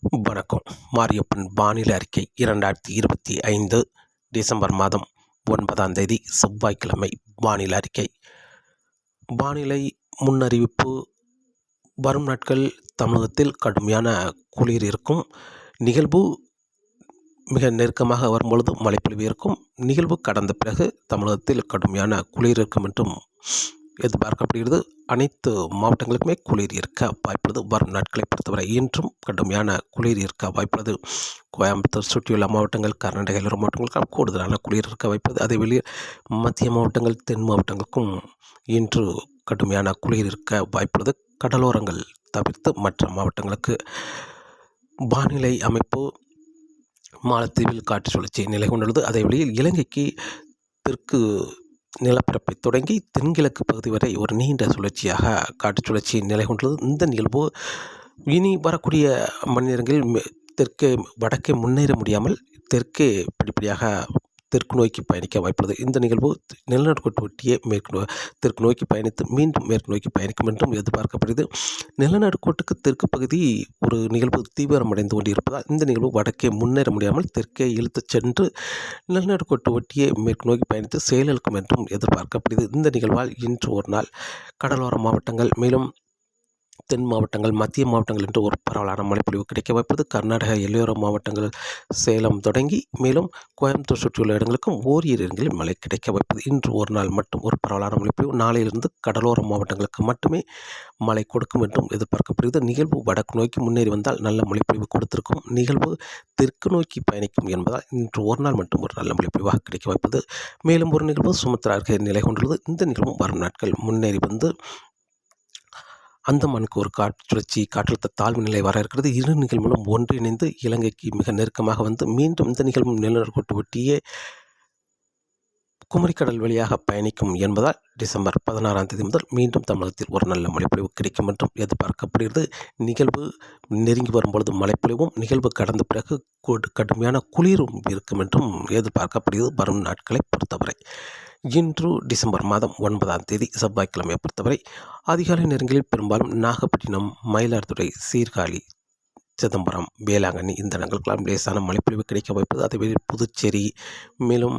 வணக்கம். மாரியப்பன் வானிலை அறிக்கை இரண்டாயிரத்தி இருபத்தி ஐந்து டிசம்பர் மாதம் ஒன்பதாம் தேதி செவ்வாய்க்கிழமை வானிலை அறிக்கை. வானிலை முன்னறிவிப்பு. வரும் நாட்கள் தமிழகத்தில் கடுமையான குளிர் இருக்கும். நிகழ்வு மிக நெருக்கமாக வரும்பொழுது மழைப்பொழிவு இருக்கும். நிகழ்வு கடந்த பிறகு தமிழகத்தில் கடுமையான குளிர் இருக்கும் என்றும் எதிர்பார்க்கப்படுகிறது. அனைத்து மாவட்டங்களுக்குமே குளிர் இருக்க வாய்ப்புள்ளது. வரும் நாட்களை பொறுத்தவரை இன்றும் கடுமையான குளிர் இருக்க வாய்ப்புள்ளது. கோயம்புத்தூர் சுற்றியுள்ள மாவட்டங்கள் கர்நாடக எல்லோரும் மாவட்டங்களுக்கும் கூடுதலான குளிர் இருக்க வாய்ப்புள்ளது. அதே வெளியே மத்திய மாவட்டங்கள் தென் மாவட்டங்களுக்கும் இன்று கடுமையான குளிர் இருக்க வாய்ப்புள்ளது. கடலோரங்கள் தவிர்த்து மற்ற மாவட்டங்களுக்கு வானிலை அமைப்பு மாலத்தீவில் காற்று சுழற்சி நிலை கொண்டுள்ளது. அதே வழியில் இலங்கைக்கு தெற்கு நிலப்பரப்பை தொடங்கி தென்கிழக்கு பகுதி வரை ஒரு நீண்ட சுழற்சியாக காற்று சுழற்சி நிலை கொண்டுள்ளது. இந்த நிகழ்வு இனி வரக்கூடிய மணி நேரங்களில் தெற்கே வடக்கே முன்னேற முடியாமல் தெற்கே படிப்படியாக தெற்கு நோக்கி பயணிக்க வாய்ப்புள்ளது. இந்த நிகழ்வு நிலநடுக்கோட்டு ஒட்டியே மேற்கு தெற்கு நோக்கி பயணித்து மீண்டும் மேற்கு நோக்கி பயணிக்கும் என்றும் எதிர்பார்க்கப்படுகிறது. நிலநடுக்கோட்டுக்கு தெற்கு பகுதி ஒரு நிகழ்வு தீவிரமடைந்து கொண்டிருப்பதால் இந்த நிகழ்வு வடக்கே முன்னேற முடியாமல் தெற்கே இழுத்துச் சென்று நிலநடுக்கோட்டு ஒட்டியே மேற்கு நோக்கி பயணித்து செயலிழக்கும் என்றும் எதிர்பார்க்கப்படுகிறது. இந்த நிகழ்வால் இன்று ஒரு நாள் கடலோர மாவட்டங்கள் மேலும் தென் மாவட்டங்கள் மத்திய மாவட்டங்கள் என்று ஒரு பரவலான மழைப்பொழிவு கிடைக்க வாய்ப்பது. கர்நாடக எல்லையோர மாவட்டங்கள் சேலம் தொடங்கி மேலும் கோயம்புத்தூர் சுற்றியுள்ள இடங்களுக்கும் ஓரிரு இடங்களில் மழை கிடைக்க வாய்ப்பது. இன்று ஒரு நாள் மட்டும் ஒரு பரவலான மழைப்பொழிவு. நாளையிலிருந்து கடலோர மாவட்டங்களுக்கு மட்டுமே மழை கொடுக்கும் என்றும் எதிர்பார்க்கப்படுகிறது. நிகழ்வு வடக்கு நோக்கி முன்னேறி வந்தால் நல்ல மழைப்பொழிவு கொடுத்திருக்கும். நிகழ்வு தெற்கு நோக்கி பயணிக்கும் என்பதால் இன்று ஒரு நாள் மட்டும் ஒரு நல்ல மழைப்பொழிவாக கிடைக்க வாய்ப்பது. மேலும் ஒரு நிகழ்வு சுமத்ரா அருகே நிலை கொண்டுள்ளது. இந்த நிகழ்வும் வரும் நாட்கள் முன்னேறி வந்து அந்தமானுக்கு ஒரு காற்று சுழற்சி காற்றழுத்த தாழ்வு நிலை வர இருக்கிறது. இரு நிகழ்வுகளும் ஒன்றிணைந்து இலங்கைக்கு மிக நெருக்கமாக வந்து மீண்டும் இந்த நிகழ்வும் நிலநடுக்கோட்டு ஒட்டியே குமரிக்கடல் வழியாக பயணிக்கும் என்பதால் டிசம்பர் பதினாறாம் தேதி முதல் மீண்டும் தமிழகத்தில் ஒரு நல்ல மழைப்பொழிவு கிடைக்கும் என்றும் எதிர்பார்க்கப்படுகிறது. நிகழ்வு நெருங்கி வரும்பொழுது மழைப்பொழிவும் நிகழ்வு கடந்த பிறகு கடுமையான குளிரும் இருக்கும் என்றும் எதிர்பார்க்கப்படுகிறது வரும் நாட்களை பொறுத்தவரை. இன்று டிசம்பர் மாதம் ஒன்பதாம் தேதி செவ்வாய்க்கிழமையை பொறுத்தவரை அதிகாலை நேரங்களில் பெரும்பாலும் நாகப்பட்டினம் மயிலாடுதுறை சீர்காழி சிதம்பரம் வேளாங்கண்ணி இந்த இடங்களுக்கெல்லாம் லேசான மழைப்பொழிவு கிடைக்க வாய்ப்பது அதே புதுச்சேரி மேலும்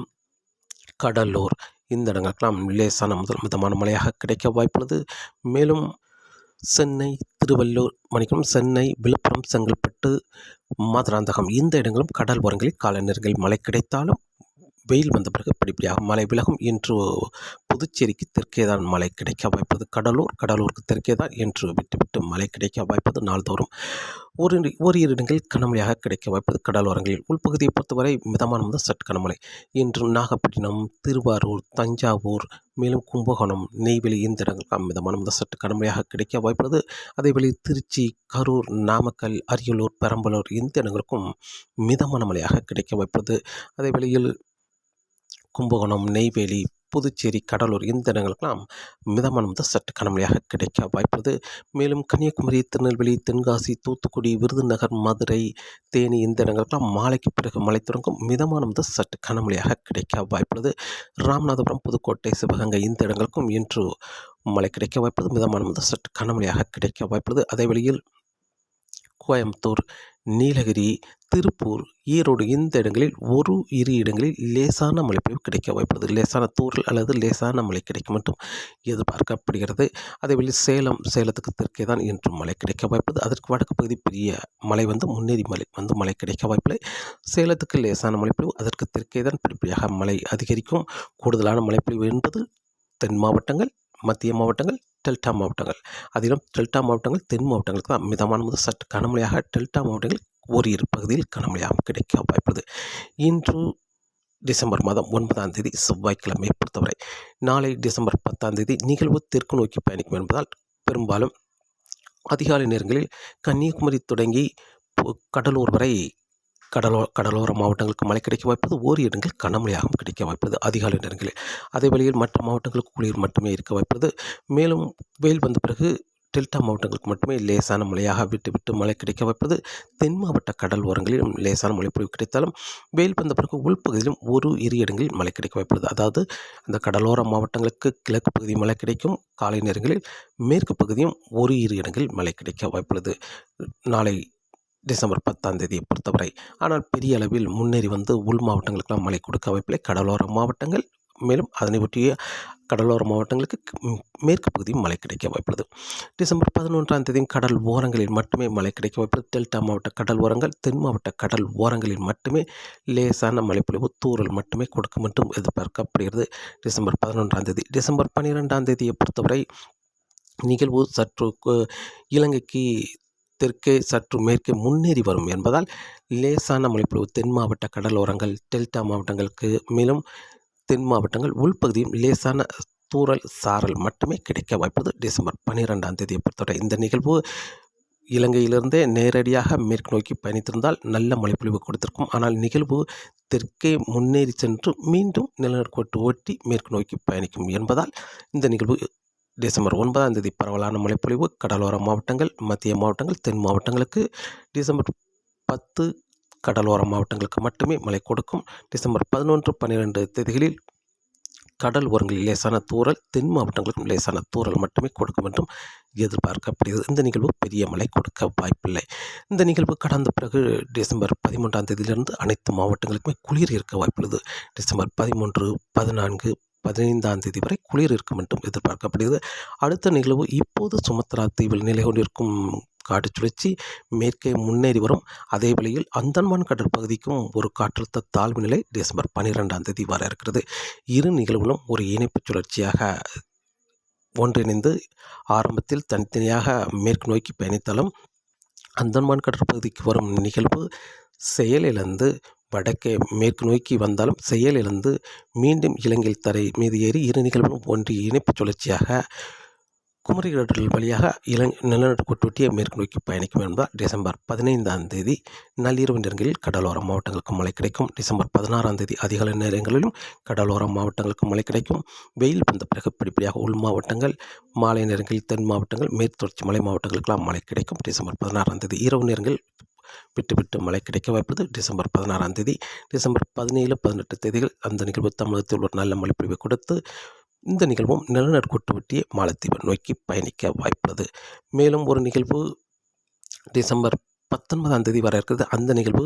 கடலூர். இந்த இடங்களுக்கெல்லாம் லேசான முதல் மிதமான மழையாக கிடைக்க வாய்ப்புள்ளது. மேலும் சென்னை திருவள்ளூர் மணிக்கம் சென்னை விழுப்புரம் செங்கல்பட்டு மதுராந்தகம் இந்த இடங்களும் கடல் ஓரங்களில் காலை நேரங்களில் மழை கிடைத்தாலும் வெயில் வந்த பிறகு படிப்படியாக மழை விலகும் இன்று புதுச்சேரிக்கு தெற்கே தான் மழை கிடைக்க வாய்ப்பது கடலூர் கடலூருக்கு தெற்கே தான் என்று விட்டுவிட்டு மழை கிடைக்க வாய்ப்பது நாள்தோறும் ஒரு ஓரிரு இடங்களில் கனமழையாக கிடைக்க வாய்ப்பது கடலோரங்களில். உள்பகுதியை பொறுத்தவரை மிதமான முதல் சற்று கனமழை. இன்று நாகப்பட்டினம் திருவாரூர் தஞ்சாவூர் மேலும் கும்பகோணம் நெய்வேலி இந்த இடங்களுக்கு மிதமான முதல் சற்று கனமழையாக கிடைக்க வாய்ப்புள்ளது. அதேவேளை திருச்சி கரூர் நாமக்கல் அரியலூர் பெரம்பலூர் இந்த இடங்களுக்கும் மிதமான மழையாக கிடைக்க வாய்ப்புள்ளது. அதே வேளையில் கும்பகோணம் நெய்வேலி புதுச்சேரி கடலூர் இந்த இடங்களுக்கெல்லாம் மிதமான முதல் சற்று கனமழையாக கிடைக்க வாய்ப்புள்ளது. மேலும் கன்னியாகுமரி திருநெல்வேலி தென்காசி தூத்துக்குடி விருதுநகர் மதுரை தேனி இந்த இடங்களுக்கெல்லாம் மாலைக்கு பிறகு மழை தொடங்கும் மிதமான முதல் சற்று கனமழையாக கிடைக்க வாய்ப்புள்ளது. ராமநாதபுரம் புதுக்கோட்டை சிவகங்கை இந்த இடங்களுக்கும் இன்று மழை கிடைக்க வாய்ப்புள்ளது. மிதமான முதல் சற்று கனமழையாக கிடைக்க வாய்ப்புள்ளது. அதே வழியில் கோயம்புத்தூர் நீலகிரி திருப்பூர் ஈரோடு இந்த இடங்களில் ஒரு இரு இடங்களில் லேசான மழைப்பொழிவு கிடைக்க வாய்ப்புள்ளது. லேசான தூரல் அல்லது லேசான மழை கிடைக்கும் மட்டும் எதிர்பார்க்கப்படுகிறது. அதேவேளை சேலம் சேலத்துக்கு தெற்கே தான் இன்று மழை கிடைக்க வாய்ப்புள்ளது. அதற்கு வடக்கு பகுதி பெரிய மழை வந்து முன்னேறி மழை வந்து மழை கிடைக்க வாய்ப்பில்லை. சேலத்துக்கு லேசான மழைப்பொழிவு அதற்கு தெற்கே தான் படிப்படியாக மழை அதிகரிக்கும். கூடுதலான மழைப்பொழிவு என்பது தென் மாவட்டங்கள் மத்திய மாவட்டங்கள் டெல்டா மாவட்டங்கள். அதிலும் டெல்டா மாவட்டங்கள் தென் மாவட்டங்களுக்கு தான் மிதமான முதல் சற்று கனமழையாக டெல்டா மாவட்டங்கள் ஓரிரு பகுதியில் கனமழையாக கிடைக்க வாய்ப்புள்ளது. இன்று டிசம்பர் மாதம் ஒன்பதாம் தேதி செவ்வாய்க்கிழமை பொறுத்தவரை நாளை டிசம்பர் பத்தாம் தேதி நிகழ்வு தெற்கு நோக்கி பயணிக்கும் என்பதால் பெரும்பாலும் அதிகாலை நேரங்களில் கன்னியாகுமரி தொடங்கி கடலூர் வரை கடலோ கடலோர மாவட்டங்களுக்கு மழை கிடைக்க வாய்ப்பது ஓரி இடங்கள் கனமழையாகவும் கிடைக்க வாய்ப்பது அதிகாலை நேரங்களில். அதே வழியில் மற்ற மாவட்டங்களுக்கு குளிர் மட்டுமே இருக்க வாய்ப்பது. மேலும் வெயில் வந்த பிறகு டெல்டா மாவட்டங்களுக்கு மட்டுமே லேசான மழையாக விட்டு விட்டு மழை கிடைக்க வாய்ப்பது. தென் மாவட்ட கடல் ஓரங்களிலும் லேசான மழைப்பொழிவு கிடைத்தாலும் வெயில் வந்த பிறகு உள்பகுதியிலும் ஒரு இரு இடங்களில் மழை கிடைக்க வாய்ப்புள்ளது அதாவது அந்த கடலோர மாவட்டங்களுக்கு கிழக்கு பகுதி மழை கிடைக்கும். காலை நேரங்களில் மேற்கு பகுதியும் ஒரு இரு இடங்களில் மழை கிடைக்க வாய்ப்புள்ளது. நாளை டிசம்பர் பத்தாம் தேதியை பொறுத்தவரை. ஆனால் பெரிய அளவில் முன்னேறி வந்து உள் மாவட்டங்களுக்கெல்லாம் மழை கொடுக்க வாய்ப்பில்லை. கடலோர மாவட்டங்கள் மேலும் அதனை ஒட்டிய கடலோர மாவட்டங்களுக்கு மேற்கு பகுதியும் மழை கிடைக்க வாய்ப்புள்ளது. டிசம்பர் பதினொன்றாம் தேதியும் கடல் ஓரங்களில் மட்டுமே மழை கிடைக்க வாய்ப்புள்ளது டெல்டா மாவட்ட கடல் ஓரங்கள் தென் மாவட்ட கடல் ஓரங்களில் மட்டுமே லேசான மழைப்பொழிவு தூறல் மட்டுமே கொடுக்கும் என்றும் எதிர்பார்க்கப்படுகிறது. டிசம்பர் பதினொன்றாம் தேதி டிசம்பர் பன்னிரெண்டாம் தேதியை பொறுத்தவரை நிகழ்வு சற்று இலங்கைக்கு தெற்கே சற்று மேற்கே முன்னேறி வரும் என்பதால் லேசான மொழிப்பொழிவு தென் மாவட்ட கடலோரங்கள் டெல்டா மாவட்டங்களுக்கு மேலும் தென் மாவட்டங்கள் உள்பகுதியும் லேசான தூறல் சாரல் மட்டுமே கிடைக்க வாய்ப்பது டிசம்பர் பன்னிரெண்டாம் தேதியை பொறுத்தவரை இந்த நிகழ்வு இலங்கையிலிருந்தே நேரடியாக மேற்கு நோக்கி பயணித்திருந்தால் நல்ல மழைப்பொழிவு கொடுத்திருக்கும். ஆனால் நிகழ்வு தெற்கே முன்னேறி சென்று மீண்டும் நிலநடுக்கோட்டு ஒட்டி மேற்கு நோக்கி பயணிக்கும் என்பதால் இந்த நிகழ்வு டிசம்பர் ஒன்பதாம் தேதி பரவலான மழைப்பொழிவு கடலோர மாவட்டங்கள் மத்திய மாவட்டங்கள் தென் மாவட்டங்களுக்கு. டிசம்பர் பத்து கடலோர மாவட்டங்களுக்கு மட்டுமே மழை கொடுக்கும். டிசம்பர் பதினொன்று பன்னிரெண்டு தேதிகளில் கடல் ஓரங்களில் லேசான தூறல் தென் மாவட்டங்களுக்கும் லேசான தூறல் மட்டுமே கொடுக்கும் என்றும் எதிர்பார்க்கப்படுகிறது. இந்த நிகழ்வு பெரிய மழை கொடுக்க வாய்ப்பில்லை. இந்த நிகழ்வு கடந்த பிறகு டிசம்பர் பதிமூன்றாம் தேதியிலிருந்து அனைத்து மாவட்டங்களுக்குமே குளிர் இருக்க வாய்ப்புள்ளது. டிசம்பர் பதிமூன்று பதினான்கு பதினைந்தாம் தேதி வரை குளிர் இருக்கும் என்றும் எதிர்பார்க்கப்படுகிறது. அடுத்த நிகழ்வு இப்போது சுமத்ரா தீவில் நிலை கொண்டிருக்கும் காட்டு சுழற்சி மேற்கே முன்னேறி வரும். அதே வேளையில் அந்தமான் கடற்பகுதிக்கும் ஒரு காற்றழுத்த தாழ்வு நிலை டிசம்பர் பன்னிரெண்டாம் தேதி வர இருக்கிறது. இரு நிகழ்வுகளும் ஒரு இணைப்புச் சுழற்சியாக ஒன்றிணைந்து ஆரம்பத்தில் தனித்தனியாக மேற்கு நோக்கி பயணித்தாலும் அந்தமான் கடற்பகுதிக்கு வரும் நிகழ்வு செயலிழந்து வடக்கே மேற்கு நோக்கி வந்தாலும் செயலிழந்து மீண்டும் இலங்கை தரை மீது ஏறி இரு நிகழ்வும் ஒன்றி இணைப்புச் சுழற்சியாக குமரி வழியாக இளங் நிலநடுக்கொட்டிய மேற்கு நோக்கி பயணிக்கும் என்பதால் டிசம்பர் பதினைந்தாம் தேதி நள்ளிரவு நேரங்களில் கடலோர மாவட்டங்களுக்கு மழை கிடைக்கும். டிசம்பர் பதினாறாம் தேதி அதிகாலை நேரங்களிலும் கடலோர மாவட்டங்களுக்கு மழை கிடைக்கும். வெயில் வந்த பிறகு படிப்படியாக உள் மாவட்டங்கள் மாலை நேரங்களில் தென் மாவட்டங்கள் மேற்கு தொடர்ச்சி மலை மாவட்டங்களுக்கெல்லாம் மழை கிடைக்கும். டிசம்பர் பதினாறாம் தேதி இரவு நேரங்கள் விட்டு விட்டு மழை கிடைக்க வாய்ப்பது டிசம்பர் பதினாறாம் தேதி டிசம்பர் பதினேழு பதினெட்டு தேதிகள் அந்த நிகழ்வு தமிழகத்தில் ஒரு நல்ல மழைப்பொழிவை கொடுத்து இந்த நிகழ்வும் நிலநடுக்கோட்டு ஒட்டிய மாலத்தீவை நோக்கி பயணிக்க வாய்ப்புள்ளது. மேலும் ஒரு நிகழ்வு டிசம்பர் பத்தொன்பதாம் தேதி வர இருக்கிறது. அந்த நிகழ்வு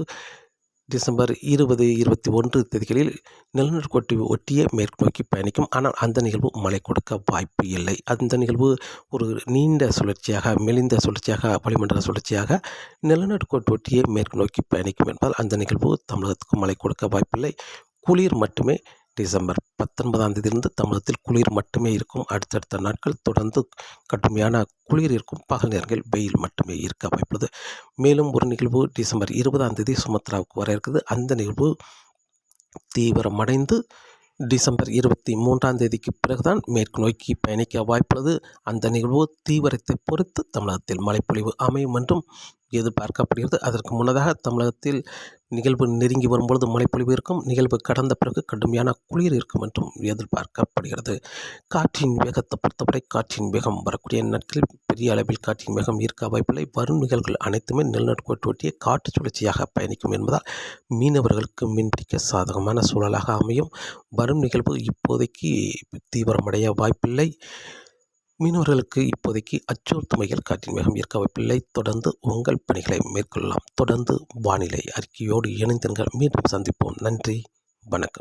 டிசம்பர் இருபது இருபத்தி ஒன்று தேதிகளில் நிலநடுக்கோட்டை ஒட்டிய மேற்கு நோக்கி பயணிக்கும். ஆனால் அந்த நிகழ்வு மழை கொடுக்க வாய்ப்பு இல்லை. அந்த நிகழ்வு ஒரு நீண்ட சுழற்சியாக மெலிந்த சுழற்சியாக வளிமண்டல சுழற்சியாக நிலநடுக்கோட்டு ஒட்டிய மேற்கு நோக்கி பயணிக்கும் என்பதால் அந்த நிகழ்வு தமிழகத்துக்கு மழை கொடுக்க வாய்ப்பில்லை. குளிர் மட்டுமே டிசம்பர் பத்தொன்பதாம் தேதியிலிருந்து தமிழகத்தில் குளிர் மட்டுமே இருக்கும். அடுத்தடுத்த நாட்கள் தொடர்ந்து கடுமையான குளிர் இருக்கும். பகல் நேரங்கள் வெயில் மட்டுமே இருக்க வாய்ப்புள்ளது. மேலும் ஒரு நிகழ்வு டிசம்பர் இருபதாம் தேதி சுமத்ராவுக்கு வர இருக்குது அந்த நிகழ்வு தீவிரமடைந்து டிசம்பர் இருபத்தி மூன்றாம் தேதிக்கு பிறகுதான் மேற்கு நோக்கி பயணிக்க வாய்ப்புள்ளது. அந்த நிகழ்வு தீவிரத்தை பொறுத்து தமிழகத்தில் மழைப்பொழிவு அமையும் என்றும் எதிர்பார்க்கப்படுகிறது அதற்கு முன்னதாக தமிழகத்தில் நிகழ்வு நெருங்கி வரும்பொழுது மழைப்பொழிவு இருக்கும் நிகழ்வு கடந்த பிறகு கடுமையான குளிர் இருக்கும் என்றும் எதிர்பார்க்கப்படுகிறது. காற்றின் வேகத்தை பொறுத்தவரை காற்றின் வேகம் வரக்கூடிய நாட்களில் பெரிய அளவில் காற்றின் வேகம் இருக்க வாய்ப்பில்லை. வரும் நிகழ்வுகள் அனைத்துமே நிலநடுக்கோட்டு ஒட்டிய காற்று சுழற்சியாக பயணிக்கும் என்பதால் மீனவர்களுக்கு மீன்பிடிக்க சாதகமான சூழலாக அமையும். வரும் நிகழ்வு இப்போதைக்கு தீவிரமடைய வாய்ப்பில்லை. மீனவர்களுக்கு இப்போதைக்கு அச்சுறுத்துமைகள் காற்றின் வேகம் இருக்க வாய்ப்பில்லை தொடர்ந்து உங்கள் பணிகளை மேற்கொள்ளலாம். தொடர்ந்து வானிலை அறிக்கையோடு இணைந்திருங்கள். மீண்டும் சந்திப்போம். நன்றி. வணக்கம்.